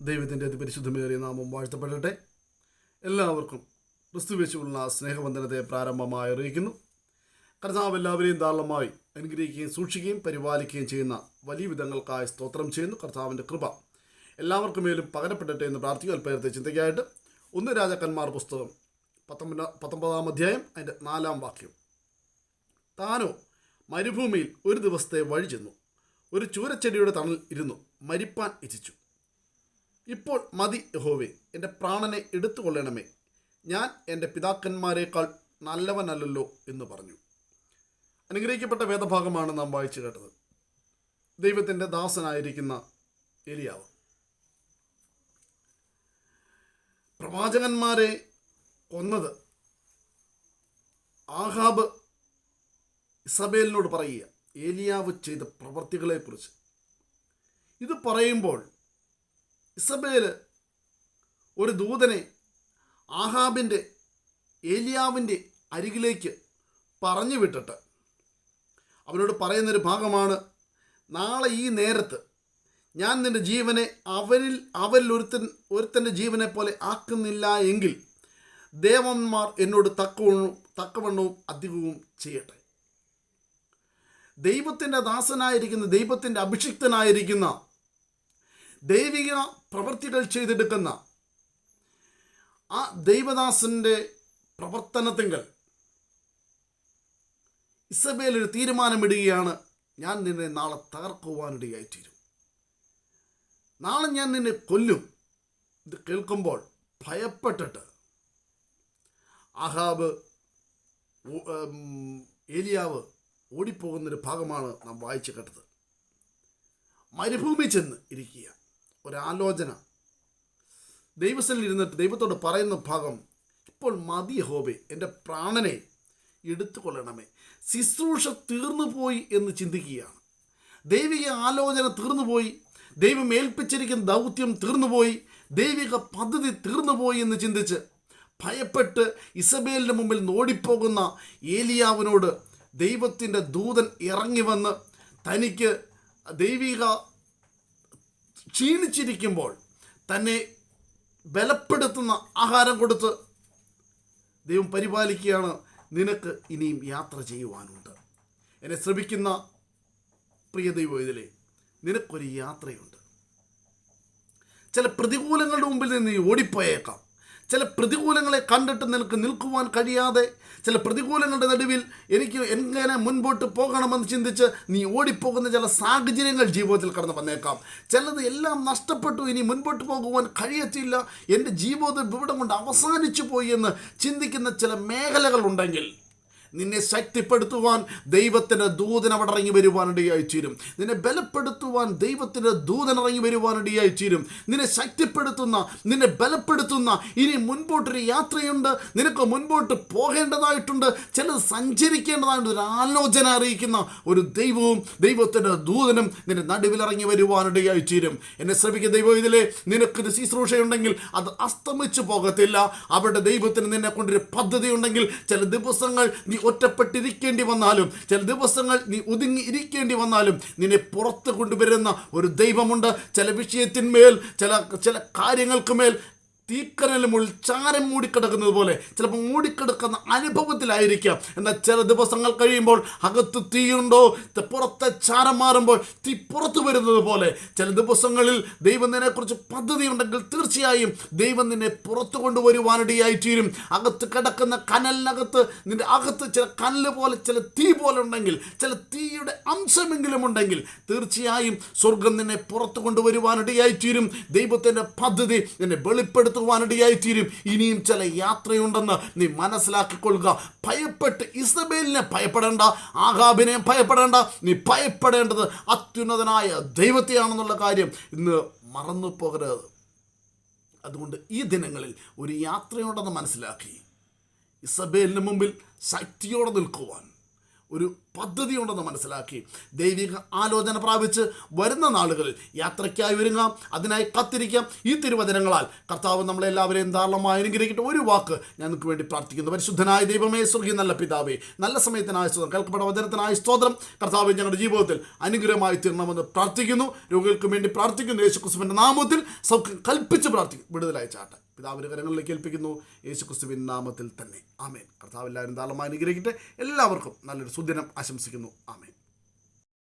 ദൈവത്തിന്റെ അതിപരിശുദ്ധമേറിയ നാമം വാഴ്ത്തപ്പെടട്ടെ. എല്ലാവർക്കും ക്രിസ്തുവേശുള്ള സ്നേഹവന്ദനത്തെ പ്രാരംഭമായി അറിയിക്കുന്നു. കർത്താവ് എല്ലാവരെയും ധാരാളമായി അനുഗ്രഹിക്കുകയും സൂക്ഷിക്കുകയും പരിപാലിക്കുകയും ചെയ്യുന്ന വലിയ വിധങ്ങൾക്കായി സ്തോത്രം ചെയ്യുന്നു. കർത്താവിന്റെ കൃപ എല്ലാവർക്കും മേലും പകരപ്പെടട്ടെ എന്ന് പ്രാർത്ഥിക്കുക അല്പേരത്തെ ചിന്തയ്ക്കായിട്ട് ഒന്ന് രാജാക്കന്മാർ പുസ്തകം പത്തൊമ്പത് പത്തൊമ്പതാം അധ്യായം അതിന്റെ നാലാം വാക്യം. താനോ മരുഭൂമിയിൽ ഒരു ദിവസത്തെ വഴി ചെന്നു. ഒരു ചൂരച്ചെടിയുടെ തണൽ ഇരുന്നു. മരിപ്പാൻ ഇച്ഛിച്ചു. ഇപ്പോൾ മതി യഹോവേ എന്റെ പ്രാണനെ എടുത്തുകൊള്ളണമേ. ഞാൻ എന്റെ പിതാക്കന്മാരെക്കാൾ നല്ലവനല്ലല്ലോ എന്ന് പറഞ്ഞു. അനുഗ്രഹിക്കപ്പെട്ട വേദഭാഗമാണ് നാം വായിച്ചു കേട്ടത്. ദൈവത്തിന്റെ ദാസനായിരിക്കുന്ന എലിയാവ് പ്രവാചകന്മാരെ കൊന്നത് ആഹാബ് ഇസബേലിനോട് പറയുക ഏലിയാവ് ചെയ്ത പ്രവർത്തികളെക്കുറിച്ച് ഇത് പറയുമ്പോൾ ഇസബേൽ ഒരു ദൂതനെ ആഹാബിന്റെ ഏലിയാവിന്റെ അരികിലേക്ക് പറഞ്ഞു വിട്ടിട്ട് അവനോട് പറയുന്നൊരു ഭാഗമാണ് നാളെ ഈ നേരത്ത് ഞാൻ നിന്റെ ജീവനെ അവനിൽ അവരിൽ ഒരുത്തൻ ഒരുത്തന്റെ ജീവനെ പോലെ ആക്കുന്നില്ല എങ്കിൽ ദേവന്മാർ എന്നോട് തക്കവണ്ണവും തക്കവണ്ണവും അധികവും ചെയ്യട്ടെ. ദൈവത്തിന്റെ ദാസനായിരിക്കുന്ന ദൈവത്തിന്റെ അഭിഷിക്തനായിരിക്കുന്ന ദൈവിക പ്രവൃത്തികൾ ചെയ്തെടുക്കുന്ന ആ ദൈവദാസന്റെ പ്രവർത്തനത്തിങ്കൽ ഇസബേൽ ഒരു തീരുമാനമിടുകയാണ് ഞാൻ നിന്നെ നാളെ തകർക്കുവാനിടയായിത്തീരും. നാളെ ഞാൻ നിന്നെ കൊല്ലും. ഇത് കേൾക്കുമ്പോൾ ഭയപ്പെട്ടിട്ട് അഹാബ് ഏലിയാവ് ഓടിപ്പോകുന്നൊരു ഭാഗമാണ് നാം വായിച്ചു കേട്ടത്. മരുഭൂമി ചെന്ന് ഇരിക്കുക ഒരാലോചന. ദൈവസ്ഥനിൽ ഇരുന്നിട്ട് ദൈവത്തോട് പറയുന്ന ഭാഗം ഇപ്പോൾ മതി ഹോബെ എന്റെ പ്രാണനെ എടുത്തുകൊള്ളണമേ. ശുശ്രൂഷ തീർന്നു പോയി എന്ന് ചിന്തിക്കുകയാണ്. ദൈവിക ആലോചന തീർന്നുപോയി ദൈവം ഏൽപ്പിച്ചിരിക്കുന്ന ദൗത്യം തീർന്നുപോയി ദൈവിക പദ്ധതി തീർന്നുപോയി എന്ന് ചിന്തിച്ച് ഭയപ്പെട്ട് ഇസബേലിന്റെ മുമ്പിൽ നോടിപ്പോകുന്ന ഏലിയാവിനോട് ദൈവത്തിന്റെ ദൂതൻ ഇറങ്ങി വന്ന് തനിക്ക് ദൈവിക ക്ഷീണിച്ചിരിക്കുമ്പോൾ തന്നെ ബലപ്പെടുത്തുന്ന ആഹാരം കൊടുത്ത് ദൈവം പരിപാലിക്കുകയാണ്. നിനക്ക് ഇനിയും യാത്ര ചെയ്യുവാനുണ്ട്. എന്നെ ശ്രമിക്കുന്ന പ്രിയ ദൈവം ഇതിലെ നിനക്കൊരു യാത്രയുണ്ട്. ചില പ്രതികൂലങ്ങളുടെ മുമ്പിൽ നിന്ന് നീ ഓടിപ്പോയേക്കാം. ചില പ്രതികൂലങ്ങളെ കണ്ടിട്ട് നിനക്ക് നിൽക്കുവാൻ കഴിയാതെ ചില പ്രതികൂലങ്ങളുടെ നടുവിൽ എനിക്ക് എങ്ങനെ മുൻപോട്ട് പോകണമെന്ന് ചിന്തിച്ച് നീ ഓടിപ്പോകുന്ന ചില സാഹചര്യങ്ങൾ ജീവിതത്തിൽ കടന്നു വന്നേക്കാം. ചിലത് എല്ലാം നഷ്ടപ്പെട്ടു ഇനി മുൻപോട്ട് പോകുവാൻ കഴിയത്തില്ല. എന്റെ ജീവിതം ഇവിടെ കൊണ്ട് അവസാനിച്ചു പോയി എന്ന് ചിന്തിക്കുന്ന ചില മേഖലകളുണ്ടെങ്കിൽ നിന്നെ ശക്തിപ്പെടുത്തുവാൻ ദൈവത്തിന്റെ ദൂതൻ അവിടെ ഇറങ്ങി വരുവാനിടയായി തീരും. നിന്നെ ബലപ്പെടുത്തുവാൻ ദൈവത്തിന്റെ ദൂതൻ ഇറങ്ങി വരുവാനിടയായി തീരും. നിന്നെ ശക്തിപ്പെടുത്തുന്ന നിന്നെ ബലപ്പെടുത്തുന്ന ഇനി മുൻപോട്ടൊരു യാത്രയുണ്ട്. നിനക്ക് മുൻപോട്ട് പോകേണ്ടതായിട്ടുണ്ട്. ചിലത് സഞ്ചരിക്കേണ്ടതായിട്ട് ഒരു ആലോചന അറിയിക്കുന്ന ഒരു ദൈവവും ദൈവത്തിന്റെ ദൂതനും നിന്റെ നടുവിലിറങ്ങി വരുവാനിടയായി തീരും. എന്നെ ശ്രമിക്കുന്ന ദൈവം ഇതിലെ നിനക്ക് ശുശ്രൂഷയുണ്ടെങ്കിൽ അത് അസ്തമിച്ചു പോകത്തില്ല. അവരുടെ ദൈവത്തിന് നിന്നെ കൊണ്ടൊരു പദ്ധതി ഉണ്ടെങ്കിൽ ചില ദിവസങ്ങൾ നീ ഒറ്റപ്പെട്ടിരിക്കേണ്ടി വന്നാലും ചില ദിവസങ്ങൾ നീ ഒതുങ്ങി ഇരിക്കേണ്ടി വന്നാലും നിന്നെ പുറത്ത് കൊണ്ടുവരുന്ന ഒരു ദൈവമുണ്ട്. ചില വിഷയത്തിന്മേൽ ചില ചില കാര്യങ്ങൾക്ക് മേൽ തീക്കനലുമുൾ ചാരം മൂടിക്കിടക്കുന്നത് പോലെ ചിലപ്പോൾ മൂടിക്കിടക്കുന്ന അനുഭവത്തിലായിരിക്കാം. എന്നാൽ ചില ദിവസങ്ങൾ കഴിയുമ്പോൾ അകത്ത് തീയുണ്ടോ? പുറത്തെ ചാരം മാറുമ്പോൾ തീ പുറത്തു വരുന്നത് പോലെ ചില ദിവസങ്ങളിൽ ദൈവം പദ്ധതി ഉണ്ടെങ്കിൽ തീർച്ചയായും ദൈവം നിന്നെ പുറത്തു കൊണ്ടുവരുവാനിടയായി തീരും അകത്ത് കിടക്കുന്ന കനലിനകത്ത് നിന്റെ അകത്ത് ചില കനൽ പോലെ ചില തീ പോലെ ഉണ്ടെങ്കിൽ ചില തീയുടെ അംശമെങ്കിലും ഉണ്ടെങ്കിൽ തീർച്ചയായും സ്വർഗം നിന്നെ പുറത്തു കൊണ്ടുവരുവാനിടയായി തീരും ദൈവത്തിന്റെ പദ്ധതി നിന്നെ വെളിപ്പെടുത്തുവാനിടയായി തീരും ഇനിയും ചില യാത്രയുണ്ടെന്ന് നീ മനസ്സിലാക്കിക്കൊള്ളുക. ഭയപ്പെട്ട് ഇസബേലിനെ ഭയപ്പെടേണ്ട ആഹാബിനെ ഭയപ്പെടേണ്ട നീ ഭയപ്പെടേണ്ടത് അത്യുന്നതനായ ദൈവത്തെയാണെന്നുള്ള കാര്യം ഇന്ന് മറന്നു പോകരുത് അതുകൊണ്ട് ഈ ദിനങ്ങളിൽ ഒരു യാത്രയുണ്ടെന്ന് മനസ്സിലാക്കി. ഇസബേലിന് മുമ്പിൽ ശക്തിയോടെ നിൽക്കുവാൻ ഒരു പദ്ധതിയുണ്ടെന്ന് മനസ്സിലാക്കി. ദൈവിക ആലോചന പ്രാപിച്ച് വരുന്ന നാളുകളിൽ യാത്രയ്ക്കായി ഒരുങ്ങാം അതിനായി കാത്തിരിക്കാം. ഈ തിരുവചനങ്ങളാൽ കർത്താവ് നമ്മളെല്ലാവരെയും ധാരാളമായി അനുഗ്രഹിക്കട്ടെ. ഒരു വാക്ക് ഞാൻ നിങ്ങൾക്ക് വേണ്ടി പ്രാർത്ഥിക്കുന്നു. പരിശുദ്ധനായ ദൈവമേ സ്വർഗീയ നല്ല പിതാവേ നല്ല സമയത്തിനായ സ്തോത്രം. കേൾക്കപ്പെട്ട വചനത്തിനായ സ്തോത്രം. കർത്താവ് ഞങ്ങളുടെ ജീവിതത്തിൽ അനുഗ്രഹമായി തീർണമെന്ന് പ്രാർത്ഥിക്കുന്നു. രോഗികൾക്ക് വേണ്ടി പ്രാർത്ഥിക്കുന്നു. യേശു ക്രിസ്തുവിന്റെ നാമത്തിൽ സൗഖ്യം കൽപ്പിച്ച് പ്രാർത്ഥിക്കും വിടുതലായി ചാട്ടെ. പിതാവിന്റെ കരങ്ങളിലേക്ക് ഏൽപ്പിക്കുന്നു. യേശുക്രിസ്തുവിൻ നാമത്തിൽ തന്നെ. ആമേൻ. കർത്താവ് എല്ലാവരും ധാരാളമായി അനുഗ്രഹിക്കട്ടെ. എല്ലാവർക്കും നല്ലൊരു സുദിനം ആശംസിക്കുന്നു. ആമേൻ.